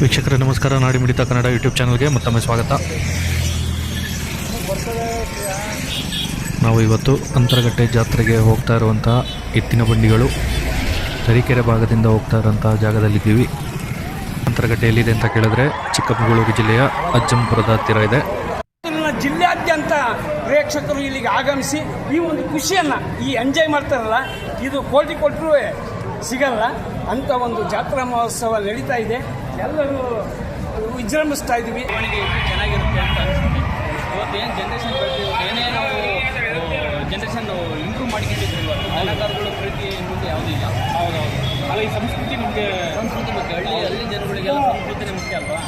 ವೀಕ್ಷಕರೇ, ನಮಸ್ಕಾರ. ನಾಡಿ ಮಿಡಿತ ಕನ್ನಡ ಯೂಟ್ಯೂಬ್ ಚಾನಲ್ಗೆ ಮತ್ತೊಮ್ಮೆ ಸ್ವಾಗತ. ನಾವು ಇವತ್ತು ಅಂತರಗಟ್ಟೆ ಜಾತ್ರೆಗೆ ಹೋಗ್ತಾ ಇರುವಂತಹ ಎತ್ತಿನ ಬಂಡಿಗಳು. ತರೀಕೆರೆ ಭಾಗದಿಂದ ಹೋಗ್ತಾ ಇರುವಂತಹ ಜಾಗದಲ್ಲಿದ್ದೀವಿ. ಅಂತರಗಟ್ಟೆ ಎಲ್ಲಿದೆ ಅಂತ ಕೇಳಿದ್ರೆ ಚಿಕ್ಕಮಗಳೂರು ಜಿಲ್ಲೆಯ ಅಜ್ಜಂಪುರದ ಹತ್ತಿರ ಇದೆ. ಜಿಲ್ಲೆಯಾದ್ಯಂತ ಪ್ರೇಕ್ಷಕರು ಇಲ್ಲಿಗೆ ಆಗಮಿಸಿ ಈ ಒಂದು ಖುಷಿಯನ್ನ ಈ ಎಂಜಾಯ್ ಮಾಡ್ತಾರಲ್ಲ, ಇದು ಕೋಟಿ ಕೊಟ್ಟರು ಸಿಗಲ್ಲ. ಅಂತ ಒಂದು ಜಾತ್ರಾ ಮಹೋತ್ಸವ ನಡೀತಾ ಇದೆ. ಎಲ್ಲರೂ ವಿಜೃಂಭಿಸ್ತಾ ಇದ್ದೀವಿ. ಚೆನ್ನಾಗಿರುತ್ತೆ ಅಂತ ಅನಿಸುತ್ತೆ. ಇವತ್ತು ಏನು ಜನ್ರೇಷನ್ ಏನೇ ನಾವು ಜನ್ರೇಷನ್ ಇಂಪ್ರೂವ್ ಮಾಡಿಕೊಂಡಿದ್ರು ಇವತ್ತು ಕಲಾಕಾರಗಳು ಪ್ರೀತಿ ಮುಂದೆ ಯಾವುದೂ ಇಲ್ಲ. ಹೌದೌದು. ಅಲ್ಲ ಈ ಸಂಸ್ಕೃತಿ ನಮಗೆ ಸಂಸ್ಕೃತಿ ಮುಖ್ಯ. ಹಳ್ಳಿ ಹಳ್ಳಿ ಜನಗಳಿಗೆಲ್ಲ ಸಂಸ್ಕೃತಿನೇ ಮುಖ್ಯ ಅಲ್ವಾ?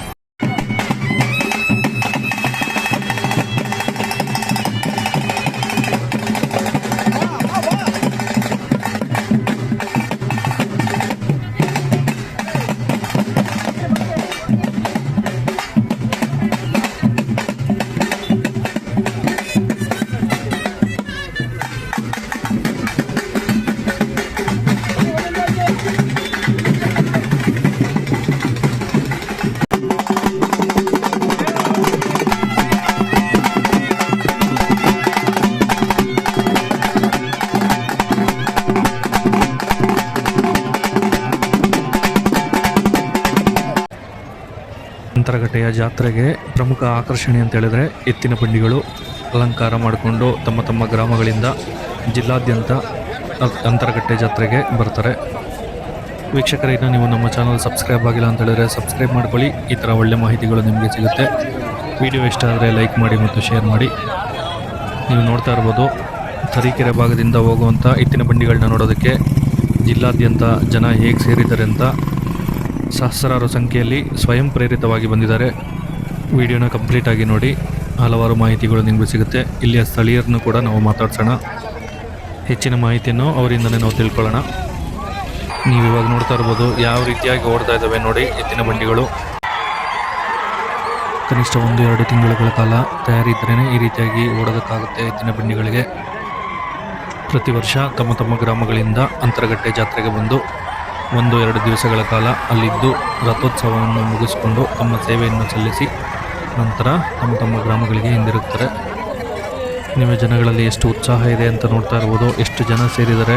ಅಂತರಗಟ್ಟೆಯ ಜಾತ್ರೆಗೆ ಪ್ರಮುಖ ಆಕರ್ಷಣೆ ಅಂತ ಹೇಳಿದ್ರೆ ಎತ್ತಿನ ಬಂಡಿಗಳು ಅಲಂಕಾರ ಮಾಡಿಕೊಂಡು ತಮ್ಮ ತಮ್ಮ ಗ್ರಾಮಗಳಿಂದ ಜಿಲ್ಲಾದ್ಯಂತ ಅಂತರಘಟ್ಟೆ ಜಾತ್ರೆಗೆ ಬರ್ತಾರೆ. ವೀಕ್ಷಕರೇ, ಇನ್ನು ನೀವು ನಮ್ಮ ಚಾನಲ್ ಸಬ್ಸ್ಕ್ರೈಬ್ ಆಗಿಲ್ಲ ಅಂತ ಹೇಳಿದ್ರೆ ಸಬ್ಸ್ಕ್ರೈಬ್ ಮಾಡ್ಕೊಳ್ಳಿ. ಈ ಥರ ಒಳ್ಳೆ ಮಾಹಿತಿಗಳು ನಿಮಗೆ ಸಿಗುತ್ತೆ. ವಿಡಿಯೋ ಇಷ್ಟ ಆದರೆ ಲೈಕ್ ಮಾಡಿ ಮತ್ತು ಶೇರ್ ಮಾಡಿ. ನೀವು ನೋಡ್ತಾ ಇರ್ಬೋದು, ತರೀಕೆರೆ ಭಾಗದಿಂದ ಹೋಗುವಂಥ ಎತ್ತಿನ ಬಂಡಿಗಳನ್ನ ನೋಡೋದಕ್ಕೆ ಜಿಲ್ಲಾದ್ಯಂತ ಜನ ಹೇಗೆ ಸೇರಿದ್ದಾರೆ ಅಂತ. ಸಹಸ್ರಾರು ಸಂಖ್ಯೆಯಲ್ಲಿ ಸ್ವಯಂ ಪ್ರೇರಿತವಾಗಿ ಬಂದಿದ್ದಾರೆ. ವಿಡಿಯೋನ ಕಂಪ್ಲೀಟಾಗಿ ನೋಡಿ. ಹಲವಾರು ಮಾಹಿತಿಗಳು ನಿಮಗೆ ಸಿಗುತ್ತೆ. ಇಲ್ಲಿಯ ಸ್ಥಳೀಯರನ್ನು ಕೂಡ ನಾವು ಮಾತಾಡ್ಸೋಣ. ಹೆಚ್ಚಿನ ಮಾಹಿತಿಯನ್ನು ಅವರಿಂದಲೇ ನಾವು ತಿಳ್ಕೊಳ್ಳೋಣ. ನೀವು ಇವಾಗ ನೋಡ್ತಾ ಇರ್ಬೋದು ಯಾವ ರೀತಿಯಾಗಿ ಓಡ್ತಾ ಇದ್ದಾವೆ ನೋಡಿ ಎತ್ತಿನ ಬಂಡಿಗಳು. ಕನಿಷ್ಠ ಒಂದು, ಎರಡು ತಿಂಗಳುಗಳ ಕಾಲ ತಯಾರಿ ಇದ್ರೇ ಈ ರೀತಿಯಾಗಿ ಓಡೋದಕ್ಕಾಗುತ್ತೆ ಎತ್ತಿನ ಬಂಡಿಗಳಿಗೆ. ಪ್ರತಿ ವರ್ಷ ತಮ್ಮ ತಮ್ಮ ಗ್ರಾಮಗಳಿಂದ ಅಂತರಗಟ್ಟೆ ಜಾತ್ರೆಗೆ ಬಂದು ಒಂದು ಎರಡು ದಿವಸಗಳ ಕಾಲ ಅಲ್ಲಿದ್ದು ರಥೋತ್ಸವವನ್ನು ಮುಗಿಸಿಕೊಂಡು ತಮ್ಮ ಸೇವೆಯನ್ನು ಸಲ್ಲಿಸಿ ನಂತರ ತಮ್ಮ ತಮ್ಮ ಗ್ರಾಮಗಳಿಗೆ ಹಿಂದಿರುತ್ತಾರೆ ನಿಮ್ಮ ಜನಗಳಲ್ಲಿ ಎಷ್ಟು ಉತ್ಸಾಹ ಇದೆ ಅಂತ ನೋಡ್ತಾ ಇರ್ಬೋದು. ಎಷ್ಟು ಜನ ಸೇರಿದ್ದಾರೆ?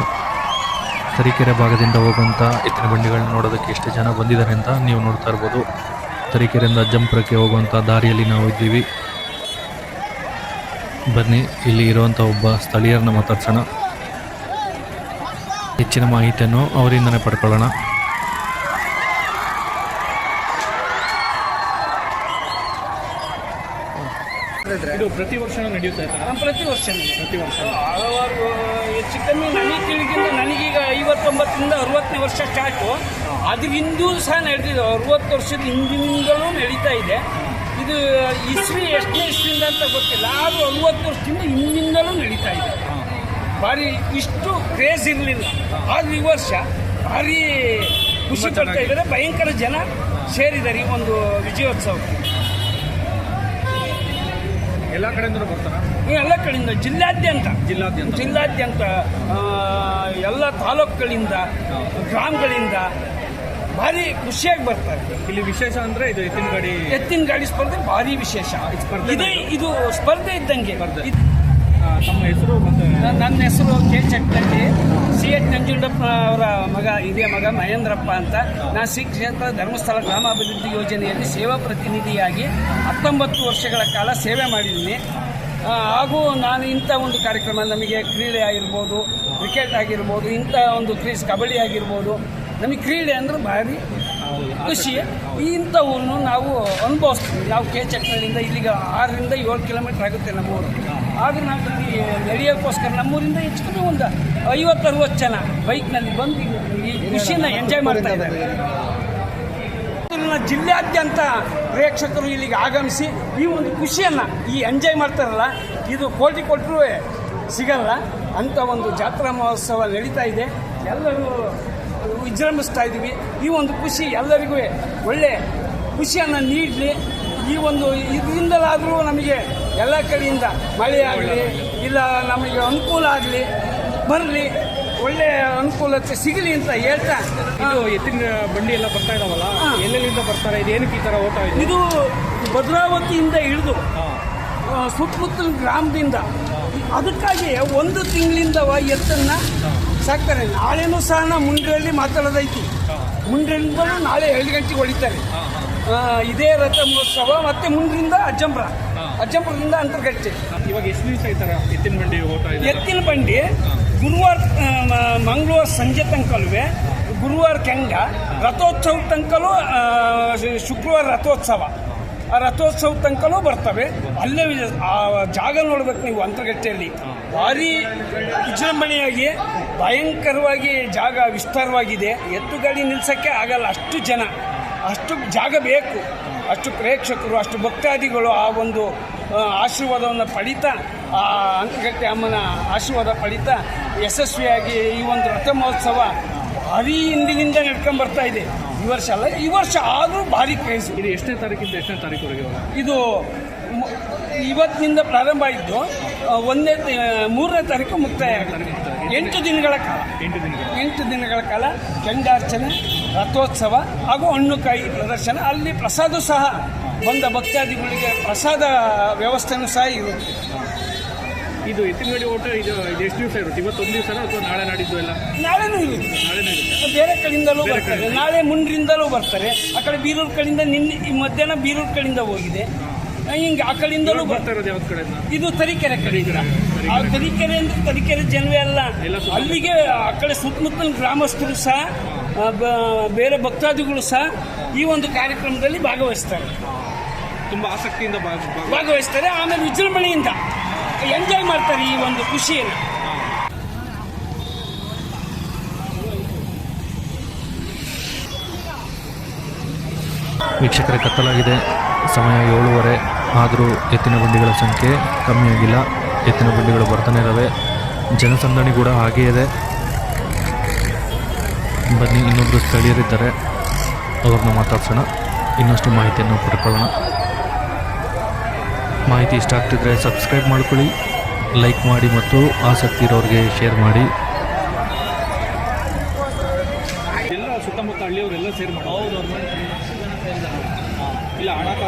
ತರೀಕೆರೆ ಭಾಗದಿಂದ ಹೋಗುವಂಥ ಎತ್ತಿನ ಬಂಡಿಗಳನ್ನ ನೋಡೋದಕ್ಕೆ ಎಷ್ಟು ಜನ ಬಂದಿದ್ದಾರೆ ಅಂತ ನೀವು ನೋಡ್ತಾ ಇರ್ಬೋದು. ತರೀಕೆರೆಯಿಂದ ಅಜ್ಜಂಪುರಕ್ಕೆ ಹೋಗುವಂಥ ದಾರಿಯಲ್ಲಿ ನಾವು ಇದ್ದೀವಿ. ಬನ್ನಿ, ಇಲ್ಲಿ ಇರುವಂಥ ಒಬ್ಬ ಸ್ಥಳೀಯರನ್ನ ಮಾತಾಡ್ಸೋಣ. ಹೆಚ್ಚಿನ ಮಾಹಿತಿಯನ್ನು ಅವರಿಂದನೇ ಪಡ್ಕೊಳ್ಳೋಣ. ಇದು ಪ್ರತಿ ವರ್ಷ ನಡೆಯುತ್ತೆ ಪ್ರತಿ ವರ್ಷ ಪ್ರತಿ ವರ್ಷ ಹಲವಾರು ಹೆಚ್ಚು ಕಮ್ಮಿ ನನಗೆ ತಿಳಿಗಿಂತ ನನಗೀಗ ಐವತ್ತೊಂಬತ್ತರಿಂದ ಅರವತ್ತನೇ ವರ್ಷ ಸ್ಟಾರ್ಟು ಅದ್ರ ಹಿಂದೂ ಸಹ ನಡೆದಿದೆ. ಅರವತ್ತು ವರ್ಷದ ಹಿಂದಿನಿಂದಲೂ ನಡೀತಾ ಇದೆ. ಇದು ಇಸ್ವಿ ಎಷ್ಟನೇ ಇಸ್ವಿಯಿಂದ ಅಂತ ಗೊತ್ತಿಲ್ಲ ಆದರೂ ಅರವತ್ತು ವರ್ಷದಿಂದ ಹಿಂದಿಂದಲೂ ನಡೀತಾ ಇದೆ. ಭಾರಿ ಇಷ್ಟು ಕ್ರೇಜ್ ಇರಲಿಲ್ಲ. ಆದ್ರೆ ಈ ವರ್ಷ ಭಾರಿ ಖುಷಿ ಪಡ್ತಾ ಇದ್ದಾರೆ. ಭಯಂಕರ ಜನ ಸೇರಿದ್ದಾರೆ ಈ ಒಂದು ವಿಜಯೋತ್ಸವ ಎಲ್ಲ ಕಡೆಯಿಂದ ಬರ್ತಾರೆ? ಎಲ್ಲ ಕಡೆಯಿಂದ ಜಿಲ್ಲಾದ್ಯಂತ. ಜಿಲ್ಲಾದ್ಯಂತ. ಜಿಲ್ಲಾದ್ಯಂತ ಎಲ್ಲ ತಾಲೂಕುಗಳಿಂದ ಗ್ರಾಮಗಳಿಂದ ಭಾರಿ ಖುಷಿಯಾಗಿ ಬರ್ತಾರೆ. ಇಲ್ಲಿ ವಿಶೇಷ ಅಂದ್ರೆ ಇದು ಎತ್ತಿನ ಗಾಡಿ ಎತ್ತಿನ ಗಾಡಿ ಸ್ಪರ್ಧೆ ಭಾರಿ ವಿಶೇಷ. ಸ್ಪರ್ಧೆ ಇದೇ ಇದು. ಸ್ಪರ್ಧೆ ಇದ್ದಂಗೆ. ಸ್ಪರ್ಧೆ. ತಮ್ಮ ಹೆಸರು ಮತ್ತೆ ನನ್ನ ಹೆಸರು K Chattalli C H Nanjundappa ಅವರ ಮಗ, ಹಿರಿಯ ಮಗ ಮಹೇಂದ್ರಪ್ಪ ಅಂತ. ನಾನು ಶ್ರೀ ಕ್ಷೇತ್ರ ಧರ್ಮಸ್ಥಳ ಗ್ರಾಮಾಭಿವೃದ್ಧಿ ಯೋಜನೆಯಲ್ಲಿ ಸೇವಾ ಪ್ರತಿನಿಧಿಯಾಗಿ ಹತ್ತೊಂಬತ್ತು ವರ್ಷಗಳ ಕಾಲ ಸೇವೆ ಮಾಡಿದ್ದೀನಿ. ಹಾಗೂ ನಾನು ಇಂಥ ಒಂದು ಕಾರ್ಯಕ್ರಮ, ನಮಗೆ ಕ್ರೀಡೆ ಆಗಿರ್ಬೋದು, ಕ್ರಿಕೆಟ್ ಆಗಿರ್ಬೋದು, ಇಂಥ ಒಂದು ಕ್ರೀಸ್, ಕಬಡ್ಡಿ ಆಗಿರ್ಬೋದು. ನಮಗೆ ಕ್ರೀಡೆ ಅಂದ್ರೆ ಭಾರಿ ಖುಷಿ. ಇಂಥವನ್ನು ನಾವು ಅನುಭವಿಸ್ತೀವಿ. ನಾವು ಕೆ ಚಕ್ರದಿಂದ ಇಲ್ಲಿಗೆ ಆರರಿಂದ ಏಳು ಕಿಲೋಮೀಟ್ರ್ ಆಗುತ್ತೆ ನಮ್ಮೂರು. ಆದರೆ ನಾವು ಇಲ್ಲಿ ನಡೆಯೋಕ್ಕೋಸ್ಕರ ನಮ್ಮೂರಿಂದ ಹೆಚ್ಚು ಕಮ್ಮಿ ಒಂದು ಐವತ್ತು, ಅರವತ್ತು ಜನ ಬೈಕ್ನಲ್ಲಿ ಬಂದು ಈ ಖುಷಿನ ಎಂಜಾಯ್ ಮಾಡ್ತಾ ಇದ್ದಾರೆ. ಜಿಲ್ಲೆಯಾದ್ಯಂತ ಪ್ರೇಕ್ಷಕರು ಇಲ್ಲಿಗೆ ಆಗಮಿಸಿ ಈ ಒಂದು ಖುಷಿಯನ್ನು ಈ ಎಂಜಾಯ್ ಮಾಡ್ತಾರಲ್ಲ, ಇದು ಕೋಟಿ ಕೊಟ್ಟರು ಸಿಗಲ್ಲ. ಅಂಥ ಒಂದು ಜಾತ್ರಾ ಮಹೋತ್ಸವ ನಡೀತಾ ಇದೆ. ಎಲ್ಲರೂ ವಿಜೃಂಭಿಸ್ತಾ ಇದ್ದೀವಿ. ಈ ಒಂದು ಖುಷಿ ಎಲ್ಲರಿಗೂ ಒಳ್ಳೆ ಖುಷಿಯನ್ನು ನೀಡಲಿ. ಈ ಒಂದು ಇದರಿಂದಲಾದರೂ ನಮಗೆ ಎಲ್ಲ ಕಡೆಯಿಂದ ಮಳೆ ಆಗಲಿ ಇಲ್ಲ ನಮಗೆ ಅನುಕೂಲ ಆಗಲಿ ಬರಲಿ ಒಳ್ಳೆ ಅನುಕೂಲತೆ ಸಿಗಲಿ ಅಂತ ಹೇಳ್ತಾ. ಇದು ಎತ್ತಿನ ಬಂಡಿ ಎಲ್ಲ ಬರ್ತಾ ಇದಾವಲ್ಲ? ಎಲ್ಲೆಲ್ಲಿಂದ ಬರ್ತಾರೆ? ಇದು ಏನಕ್ಕೆ ಈ ಥರ ಓಟ ಇದೆ? ಇದು ಭದ್ರಾವತಿಯಿಂದ ಹಿಡಿದು ಸುತ್ತಮುತ್ತಲಿನ ಸುತ್ತಮುತ್ತಲ ಗ್ರಾಮದಿಂದ. ಅದಕ್ಕಾಗಿ ಒಂದು ತಿಂಗಳಿಂದ ಎತ್ತನ್ನ ಸಾಕ್ತಾರೆ. ನಾಳೆನೂ ಸಹ ಮುಂಡ್ರಲ್ಲಿ ಮಾತಾಡೋದೈತಿ ಮುಂಡ್ರಿಂದಲೂ ನಾಳೆ ಎರಡು ಗಂಟೆಗೆ ಹೊಡಿತಾರೆ. ಇದೇ ರಥ ಮಹೋತ್ಸವ ಮತ್ತೆ ಮುಂಡ್ರಿಂದ ಅಜ್ಜಂಪುರ ಅಜ್ಜಂಪುರದಿಂದ ಅಂತರ್ಗಟ್ಟೆ ಇವಾಗ ಎಷ್ಟು ದಿವಸ ಎತ್ತಿನ ಬಂಡಿ ಎತ್ತಿನ ಬಂಡಿ ಗುರುವಾರ ಮಂಗಳವಾರ ಸಂಜೆ ತನಕಲ್ವೇ ಗುರುವಾರ ಕೆಂಗ ರಥೋತ್ಸವ ತನಕಲೂ ಶುಕ್ರವಾರ ರಥೋತ್ಸವ. ಆ ರಥೋತ್ಸವ ತನಕನೂ ಬರ್ತವೆ. ಅಲ್ಲೇ ಜಾಗ ನೋಡ್ಬೇಕು ನೀವು ಅಂತರ್ಗಟ್ಟೆಯಲ್ಲಿ ಭಾರಿ ವಿಜೃಂಭಣೆಯಾಗಿ ಭಯಂಕರವಾಗಿ ಜಾಗ ವಿಸ್ತಾರವಾಗಿದೆ. ಎತ್ತು ಗಾಡಿ ನಿಲ್ಸೋಕ್ಕೆ ಆಗಲ್ಲ ಅಷ್ಟು ಜನ ಅಷ್ಟು ಜಾಗ ಬೇಕು. ಅಷ್ಟು ಪ್ರೇಕ್ಷಕರು ಅಷ್ಟು ಭಕ್ತಾದಿಗಳು ಆ ಒಂದು ಆಶೀರ್ವಾದವನ್ನು ಪಡಿತಾ ಆ ಅಂಕಗಟ್ಟೆ ಅಮ್ಮನ ಆಶೀರ್ವಾದ ಪಡಿತಾ ಯಶಸ್ವಿಯಾಗಿ ಈ ಒಂದು ರಥ ಮಹೋತ್ಸವ ಭಾರಿ ಹಿಂದಿನಿಂದ ನಡ್ಕೊಂಡ್ ಬರ್ತಾ ಇದೆ. ಈ ವರ್ಷ ಅಲ್ಲ ಈ ವರ್ಷ ಆದರೂ ಭಾರಿ ಕ್ರೇಜ್ ಇದು ಎಷ್ಟನೇ ತಾರೀಕಿಂದ ಎಷ್ಟನೇ ತಾರೀಕುವರೆಗೆ ಇದು ಇವತ್ತಿನಿಂದ ಪ್ರಾರಂಭ ಆಯಿತು. ಆ, ಒಂದನೇ ಮೂರನೇ ತಾರೀಕು ಮುಕ್ತಾಯ ಆಗುತ್ತೆ ಎಂಟು ದಿನಗಳ ಕಾಲ. ಎಂಟು ದಿನ ಎಂಟು ದಿನಗಳ ಕಾಲ ಚಂಡಾರ್ಚನೆ ರಥೋತ್ಸವ ಹಾಗೂ ಹಣ್ಣುಕಾಯಿ ಪ್ರದರ್ಶನ. ಅಲ್ಲಿ ಪ್ರಸಾದ ಸಹ ಬಂದ ಭಕ್ತಾದಿಗಳಿಗೆ ಪ್ರಸಾದ ವ್ಯವಸ್ಥೆನೂ ಸಹ ಇರುತ್ತೆ. ಇದು ಎತ್ತಿನ ಗಾಡಿ ಓಟ ಇದು ಇದು ಎಷ್ಟು ದಿವಸ ಇರುತ್ತೆ? ಇವತ್ತೊಂದು ದಿವಸ ಅಥವಾ ನಾಳೆ ನಾಡಿದ್ದು ಎಲ್ಲ? ನಾಳೆನೂ ಇರುತ್ತೆ. ನಾಳೆನೇ ಇರುತ್ತೆ ಬೇರೆ ಕಡೆಯಿಂದಲೂ ಬರ್ತಾರೆ ನಾಳೆ ಮುಂಡ್ರಿಂದಲೂ ಬರ್ತಾರೆ ಆ ಕಡೆ ಬೀರೂರು ಕಡೆಯಿಂದ ನಿನ್ನೆ ಈ ಮಧ್ಯಾಹ್ನ ಬೀರೂರು ಕಡೆಯಿಂದ ಹೋಗಿದೆ. ಹಿಂಗೆ ಆ ಕಡೆಯಿಂದಲೂ ಬರ್ತಾ ಇರೋದು ಯಾವ್ದು ಕಡೆ ಇದು. ತರೀಕೆರೆ ಕಡೆಯಿಂದ ಆ ತರೀಕೆರೆ ಅಂದ್ರೆ ತರೀಕೆರೆ ಜನವೇ ಅಲ್ಲ. ಎಲ್ಲ ಅಲ್ಲಿಗೆ ಆ ಕಡೆ ಸುತ್ತಮುತ್ತಲಿನ ಗ್ರಾಮಸ್ಥರು ಸಹ ಬೇರೆ ಭಕ್ತಾದಿಗಳು ಸಹ ಈ ಒಂದು ಕಾರ್ಯಕ್ರಮದಲ್ಲಿ ಭಾಗವಹಿಸ್ತಾರೆ. ತುಂಬಾ ಆಸಕ್ತಿಯಿಂದ ಭಾಗ- ಭಾಗ- ಭಾಗವಹಿಸ್ತಾರೆ. ಆಮೇಲೆ ವಿಜೃಂಭಣೆಯಿಂದ ಎಂಜಾಯ್ ಮಾಡ್ತಾರೆ ಈ ಒಂದು ಖುಷಿಯನ್ನು. ವೀಕ್ಷಕರೇ ಕತ್ತಲಾಗಿದೆ. ಸಮಯ ಏಳುವರೆ. ಆದರೂ ಎತ್ತಿನ ಬಂಡಿಗಳ ಸಂಖ್ಯೆ ಕಮ್ಮಿಯಾಗಿಲ್ಲ ಎತ್ತಿನ ಬಂಡಿಗಳು ಬರ್ತಾನೆ ಇದ್ದಾವೆ. ಜನಸಂದಣಿ ಕೂಡ ಹಾಗೇ ಇದೆ. ಬನ್ನಿ ಇನ್ನೊಬ್ಬರು ಸ್ಥಳೀಯರಿದ್ದಾರೆ. ಅವ್ರನ್ನ ಮಾತಾಡ್ಸೋಣ. ಇನ್ನಷ್ಟು ಮಾಹಿತಿಯನ್ನು ಪಡ್ಕೊಳ್ಳೋಣ. ಮಾಹಿತಿ ಇಷ್ಟ ಆಗ್ತಿದ್ರೆ ಸಬ್ಸ್ಕ್ರೈಬ್ ಮಾಡ್ಕೊಳ್ಳಿ, ಲೈಕ್ ಮಾಡಿ ಮತ್ತು ಆಸಕ್ತಿ ಇರೋರಿಗೆ ಶೇರ್ ಮಾಡಿ. ಎಲ್ಲ ಸುತ್ತಮುತ್ತ ಹಳ್ಳಿಯವರೆಲ್ಲ ಸೇರ್ ಮಾಡಿ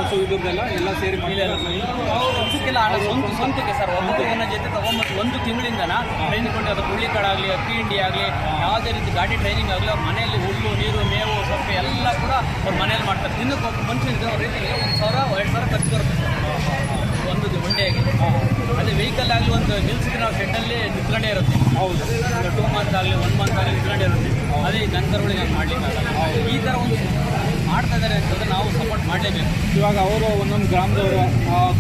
ಇಲ್ಲ ಇದ್ರದ್ದೆಲ್ಲ ಎಲ್ಲ ಸೇರಿ ವರ್ಷಕ್ಕೆಲ್ಲ ಹಣ ಸ್ವಂತ ಸ್ವಂತಕ್ಕೆ ಸರ್ ಒಬ್ಬೊಬ್ಬನ ಜೊತೆ ತಗೊಂಬತ್ತು ಒಂದು ತಿಂಗಳಿಂದನ ಟ್ರೈನಿಂಗ್ ಕೊಂಡು ಅದು ಹುಳ್ಳಿಕಾಡಾಗಲಿ ಅಕ್ಕಿ ಹಿಂಡಿ ಆಗಲಿ ಯಾವುದೇ ರೀತಿ ಗಾಡಿ ಟ್ರೈನಿಂಗ್ ಆಗಲಿ ಅವ್ರ ಮನೆಯಲ್ಲಿ ಹುಲ್ಲು ನೀರು ಮೇವು ಸೊಪ್ಪು ಎಲ್ಲ ಕೂಡ ಅವ್ರ ಮನೆಯಲ್ಲಿ ಮಾಡ್ತಾರೆ. ದಿನಕ್ಕೆ ಒಬ್ಬ ಮನುಷ್ಯನಿಗೆ ಅವ್ರ ರೀತಿಗೆ ಒಂದು ಸಾವಿರ ಎರಡು ಸಾವಿರ ಖರ್ಚು ಬರುತ್ತೆ ಸರ್. ಒಂದು ಒಂಡೆಯಾಗಿ ಅದೇ ವೆಹಿಕಲ್ ಆಗಲಿ ಒಂದು ನಿಲ್ಸಿದ್ರೆ ನಾವು ಶೆಡ್ಡಲ್ಲಿ ನಿಂತ್ಕೊಂಡೇ ಇರುತ್ತೆ. ಹೌದು. ಟೂ ಮಂತ್ ಆಗಲಿ ಒನ್ ಮಂತ್ ಆಗಲಿ ನಿಂತ್ಕೊಂಡೇ ಇರುತ್ತೆ. ಅದೇ ಗಂಧರ್ಗಳಿಗೆ ಮಾಡಲಿಕ್ಕೆ ಈ ಥರ ಒಂದು ಮಾಡ್ತಾ ಇದ್ದಾರೆ ಅಂತಂದ್ರೆ ನಾವು ಸಪೋರ್ಟ್ ಮಾಡಲೇಬೇಕು. ಇವಾಗ ಅವರು ಒಂದೊಂದು ಗ್ರಾಮದವರು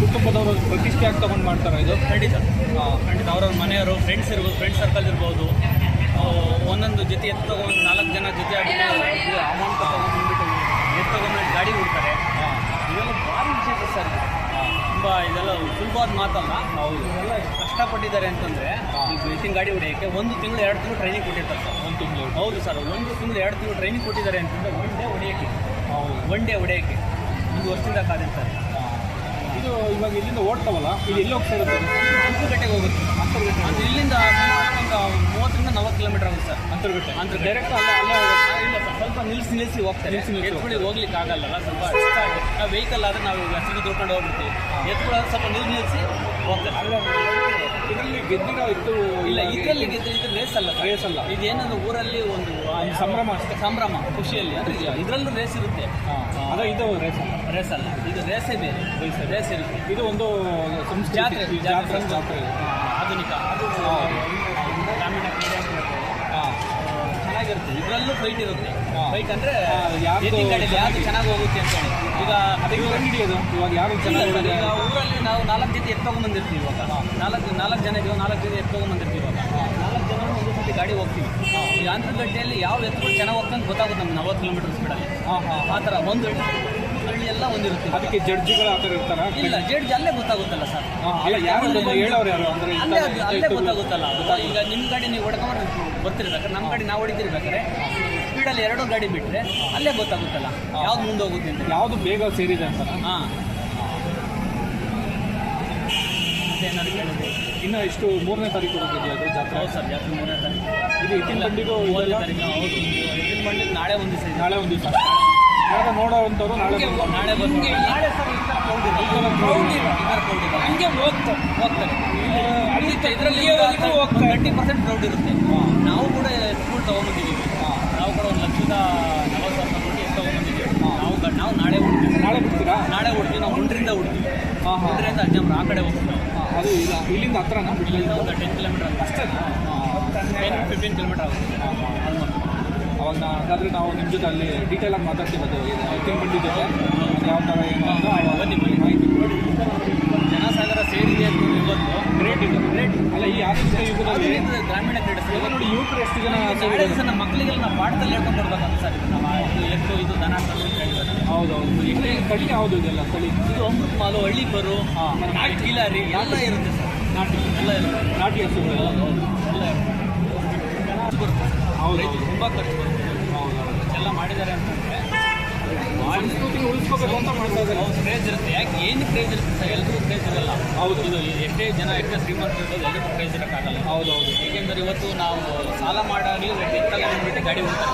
ಕುಟುಂಬದವರು ಪ್ರತಿಷ್ಠೆಯಾಗಿ ತಗೊಂಡು ಮಾಡ್ತಾರೆ ಇದು? ಖಂಡಿತ. ಖಂಡಿತ. ಅವ್ರವ್ರ ಮನೆಯವರು ಫ್ರೆಂಡ್ಸ್ ಇರ್ಬೋದು ಫ್ರೆಂಡ್ ಸರ್ಕಲ್ ಇರ್ಬೋದು. ಒಂದೊಂದು ಜೊತೆ ಎತ್ತು ತಗೊಂಡು ನಾಲ್ಕು ಜನ ಜೊತೆ ಆಗಿಬಿಟ್ಟು ಅಮೌಂಟ್ ತಗೊಂಡ್ಬಿಟ್ಟು ಎತ್ತು ತಗೊಂಡ್ಬಿಟ್ಟು ಗಾಡಿ ಹುಡ್ತಾರೆ ಇವೆಲ್ಲ ಭಾರಿ ವಿಶೇಷ ಸರ್. ತುಂಬ ಇದೆಲ್ಲ ಸುಲಭವಾದ ಮಾತಲ್ಲ. ಹೌದು ಇವೆಲ್ಲ ಕಷ್ಟಪಟ್ಟಿದ್ದಾರೆ ಅಂತಂದರೆ ಈ ಎತ್ತಿನ ಗಾಡಿ ಹೊಡೆಯೋಕ್ಕೆ ಒಂದು ತಿಂಗಳು ಎರಡು ತಿಂಗಳು ಟ್ರೈನಿಂಗ್ ಕೊಟ್ಟಿರ್ತಾರೆ ಸರ್. ಒಂದು ತಿಂಗಳು. ಹೌದು ಸರ್ ಒಂದು ತಿಂಗಳು ಎರಡು ತಿಂಗಳು ಟ್ರೈನಿಂಗ್ ಕೊಟ್ಟಿದ್ದಾರೆ ಅಂತಂದರೆ ಒನ್ ಡೇ ಹೊಡೆಯೋಕ್ಕೆ. ಒನ್ ಡೇ ಹೊಡೆಯೋಕ್ಕೆ. ಒಂದು ವರ್ಷದಿಂದ ಕಾದಿರ್ತಾರೆ. ಇದು ಇವಾಗ ಇಲ್ಲಿಂದ ಓಡ್ತಾವಲ್ಲ ಇದು ಎಲ್ಲಿ ಹೋಗ್ತಾ ಇರುತ್ತೆ? ಅಂತರ್ಗಟ್ಟೆಗೆ ಹೋಗುತ್ತೆ. ಅದು ಇಲ್ಲಿಂದ ಒಂದು ಮೂವತ್ತರಿಂದ ನಲ್ವತ್ತು ಕಿಲೋಮೀಟರ್ ಆಗುತ್ತೆ ಸರ್. ಅಂತರ್ಗಟ್ಟೆ ಅಂತರ್ ಡೈರೆಕ್ಟ್ ಅಲ್ಲೇ ಅಲ್ಲೇ ಹೋಗುತ್ತೆ. ಇಲ್ಲ ಸರ್ ಸ್ವಲ್ಪ ನಿಲ್ಸಿ ನಿಲ್ಸಿ ಹೋಗ್ತಾರೆ. ಎತ್ಕೊಳ್ಳಿ ಹೋಗ್ಲಿಕ್ಕೆ ಆಗಲ್ಲ ಸ್ವಲ್ಪ ಕಷ್ಟ ಆಗುತ್ತೆ. ನಾವು ವೆಹಿಕಲ್ ಆದರೆ ನಾವು ಹಸಿರು ತಿಳ್ಕೊಂಡು ಹೋಗ್ಬಿಡ್ತೀವಿ. ಎತ್ಕೊಳ್ಳೋದು ಸ್ವಲ್ಪ ನಿಲ್ಸಿ ನಿಲ್ಸಿ ಹೋಗ್ತಾರೆ. ಇದರಲ್ಲಿ ಗೆದ್ದಿರೋ ಇತ್ತು ಇಲ್ಲ ಇದರಲ್ಲಿ ಗೆದ್ದಿದ್ದು ರೇಸ್ ಅಲ್ಲ ರೇಸ್ ಅಲ್ಲ. ಇದೇನಂದ್ರೆ ಊರಲ್ಲಿ ಒಂದು ಸಂಭ್ರಮ ಅಷ್ಟೇ. ಸಂಭ್ರಮ ಖುಷಿಯಲ್ಲಿ. ಅಂದ್ರೆ ಇದರಲ್ಲೂ ರೇಸ್ ಇರುತ್ತೆ. ಅದ ಇದು ರೇಸ್ ಅಲ್ಲ. ರೇಸ್ ಅಲ್ಲ. ಇದು ರೇಸೇ ಬೇರೆ. ರೇಸ್ ಇರುತ್ತೆ. ಇದು ಒಂದು ಜಾತ್ರೆ ಜಾತ್ರೆ ಆಧುನಿಕ. ಅದು ಗ್ರಾಮೀಣ ಕ್ರೀಡೆ ಅಂತ ಹೇಳ್ತಾರೆ. ಹಾಂ ಇದರಲ್ಲೂ ಫೈಟ್ ಇರುತ್ತೆ. ಫೈಟ್ ಅಂದ್ರೆ ಯಾವ್ದು ಚೆನ್ನಾಗಿ ಹೋಗುತ್ತೆ ಅಂತ ಹೇಳಿ. ಈಗ ಅದಕ್ಕೆ ಹಿಡಿಯೋದು? ಇವಾಗ ಯಾರು ಇಲ್ಲ ಚೆನ್ನಾಗಿ ಸರ್, ಓಡಿದೆ ಈಗ ಊರಲ್ಲಿ ನಾವು ನಾಲ್ಕು ಜೊತೆ ಎತ್ಕೊಂಡ್ಬಂದಿರ್ತೀವಿ ಇವಾಗ. ನಾಲ್ಕು ನಾಲ್ಕು ಜನ ಇದೀವಿ ನಾಲ್ಕು ಜೊತೆ ಎತ್ಕೊಂಡ್ಬಂದಿರ್ತೀವಿ ಇವಾಗ. ನಾಲ್ಕು ಜನ ಒಂದು ಸತಿ ಗಾಡಿ ಹೋಗ್ತೀವಿ. ಈ ಅಂತರ್ಗಟ್ಟೆಯಲ್ಲಿ ಯಾವ ಎತ್ತುಗಳು ಚೆನ್ನಾಗಿ ಹೋಗ್ತಂತ ಗೊತ್ತಾಗುತ್ತೆ ನಮ್ಗೆ ನಲ್ವತ್ತು ಕಿಲೋಮೀಟರ್ ಸ್ಪೀಡಲ್ಲಿ ಹಾಂ ಹಾಂ. ಆ ಥರ ಒಂದು ಹಳ್ಳಿ ಎಲ್ಲ ಹೊಂದಿರುತ್ತೆ ಅದಕ್ಕೆ ಜಡ್ಜಿಗಳು ಆ ಥರ ಇರ್ತಾರ? ಇಲ್ಲ ಜಡ್ಜ್ ಅಲ್ಲೇ ಗೊತ್ತಾಗುತ್ತಲ್ಲ ಸರ್. ಅಲ್ಲ ಯಾರು ಹೇಳೋರು ಯಾರು? ಅಂದ್ರೆ ಅಲ್ಲೇ ಅದು ಇಂಥ ಅಲ್ಲೇ ಗೊತ್ತಾಗುತ್ತಲ್ಲ. ಈಗ ನಿಮ್ಮ ಗಾಡಿ ನೀವು ಹೊಡ್ಕೊಂಡ್ರೆ ಗೊತ್ತಿರ್ಬೇಕಾದ್ರೆ ನಮ್ಮ ಗಾಡಿ ನಾವು ಹೊಡಿತಿರ್ಬೇಕಾದ್ರೆ ಸ್ಪೀಡಲ್ಲಿ ಎರಡು ಗಾಡಿ ಬಿಟ್ಟರೆ ಅಲ್ಲೇ ಗೊತ್ತಾಗುತ್ತಲ್ಲ. ಯಾವ್ದು ಮುಂದೆ ಹೋಗುತ್ತೆ ಅಂತ. ಯಾವುದು ಬೇಗ ಸೇರಿದೆ ಅಂತ? ಹಾಂ. ಮತ್ತೆ ಏನಾದ್ರು ಕೇಳಿದ್ರು? ಇನ್ನು ಎಷ್ಟು ಮೂರನೇ ತಾರೀಕು ಅದು ಜಾತ್ರೆ? ಹೌದು ಸರ್ ಜಾತ್ರೆ ಮೂರನೇ ತಾರೀಕು. ಇದು ಇತ್ತಿನ ಬಂಡಿಗೂ ಮೂರನೇ ತಾರೀಕು ಹೌದು. ಎತ್ತಿನ ಬಂಡಿಗೆ ನಾಳೆ ಒಂದು ದಿವಸ ನಾಳೆ ಒಂದು ದಿವಸ ನೋಡೋವಂಥವ್ರು ನಾಳೆ. ನಾಳೆ ಬಂದು ನಾಳೆ ಸರ್ ಕ್ರೌಡ್ ಹಂಗೆ ಹೋಗ್ತಾರೆ ಹೋಗ್ತಾರೆ. ಇದರಲ್ಲಿ ಹೋಗ್ತಾರೆ. ಟ್ವೆಂಟಿ ಪರ್ಸೆಂಟ್ ಕ್ರೌಡ್ ಇರುತ್ತೆ. ನಾವು ಕೂಡ ಸ್ಕೂಲ್ ತೊಗೊಂಡಿದ್ದೀವಿ ನಾವು ಕೂಡ ಒಂದು ಲಕ್ಷದ ನಲವತ್ತು ಸಾವಿರ ಕೊಟ್ಟು ಎಷ್ಟು ತೊಗೊಂಡಿದ್ದೀವಿ ನಾವು ನಾವು ನಾಳೆ ಹುಡ್ತೀವಿ ನಾಳೆ ಬಿಡ್ತೀರಾ ನಾಳೆ ಹುಡ್ತೀವಿ ನಾವು ಹುಂಡ್ರಿಂದ ಹುಡ್ತೀವಿ ಹಾಂ ಅಜ್ಜಮ್ರ ಆ ಕಡೆ ಹೋಗ್ತೀವಿ ನಾವು ಅದು ಇಲ್ಲ. ಇಲ್ಲಿಂದ ಹತ್ರನಾ? ಇಲ್ಲಿಂದ ಒಂದು ಟೆನ್ ಕಿಲೋಮೀಟರ್ ಅಷ್ಟೇ ಟೆನ್ ಫಿಫ್ಟೀನ್ ಕಿಲೋಮೀಟರ್ ಆಗುತ್ತೆ. ಆಲ್ಮೋಸ್ಟ್ ಅವಾಗ ನಾ ಹಾಗಾದ್ರೆ ನಾವು ನಿಮ್ಮ ಜೊತೆ ಅಲ್ಲಿ ಡೀಟೇಲ್ ಆಗಿ ಅದು ಎತ್ತಿನ ಬಂಡಿ ಜೊತೆ. ಯಾವ ಥರ ಏನು ಅಂತ ಅವಾಗ ನಿಮಗೆ. ಮಾಹಿತಿ. ಜನಸಾಗರ ಸೇರಿದೆ ಅಂತ ಇವತ್ತು. ಗ್ರೇಟ್ ಇದು ಗ್ರೇಟ್ ಅಲ್ಲ ಈ ಆಧುನಿಕ ಯುಗದಲ್ಲಿ ಗ್ರಾಮೀಣ ಕ್ರೀಡೆ ನೋಡಿ ಯುವಕರು ಎಷ್ಟು ಜನ. ನಮ್ಮ ಮಕ್ಕಳಿಗೆಲ್ಲ ನಾವು ಪಾಠದಲ್ಲಿ ಹೇಳ್ಕೊಂಡು ಕೊಡ್ಬೇಕಂತ ಸರ್ ಇದು. ನಮ್ಮ ಎಷ್ಟು ಇದು ದನ ಹೌದೌದು. ಇಲ್ಲಿ ಕಡಿಮೆ ಯಾವುದು ಇದೆಲ್ಲ ಕಳಿ ಇದು ಅಮೃತ ಮಾಲು ಹಳ್ಳಿ ಬರು ನಾಟಿ ಕಿಲಾರಿ ಎಲ್ಲ ಇರುತ್ತೆ ಸರ್. ನಾಟಿ. ಎಲ್ಲ ಇರುತ್ತೆ. ನಾಟಿ ಹಸುಗಳು. ಎಲ್ಲ ಹೌದು. ತುಂಬ ಖರ್ಚು ಬರುತ್ತೆ. ಎಲ್ಲ ಮಾಡಿದ್ದಾರೆ ಅಂತಂದರೆ ಉಳಿಸ್ಕೋಬೇಕು ಅಂತ ಮಾಡ್ತಾ ಇದ್ದಾರೆ. ಹೌದು ಕ್ರೇಜ್ ಇರುತ್ತೆ. ಯಾಕೆ ಏನು ಕ್ರೇಜ್ ಇರುತ್ತೆ ಸರ್? ಎಲ್ಲರೂ ಕ್ರೇಜ್ ಇರಲ್ಲ. ಹೌದು. ಇದು ಎಷ್ಟೇ ಜನ ಎಷ್ಟೇ ಶ್ರೀಮಂತರು ಇರ್ಬೋದು ಎಲ್ಲರಿಗೂ ಕ್ರೇಜ್ ಇರೋಕ್ಕಾಗಲ್ಲ ಹೌದೌದು ಏಕೆಂದರೆ ಇವತ್ತು ನಾವು ಸಾಲ ಮಾಡಾಗಲಿ ಒಟ್ಟು ಬಿಟ್ಟು ಗಾಡಿ ಬಿಡ್ತಾರೆ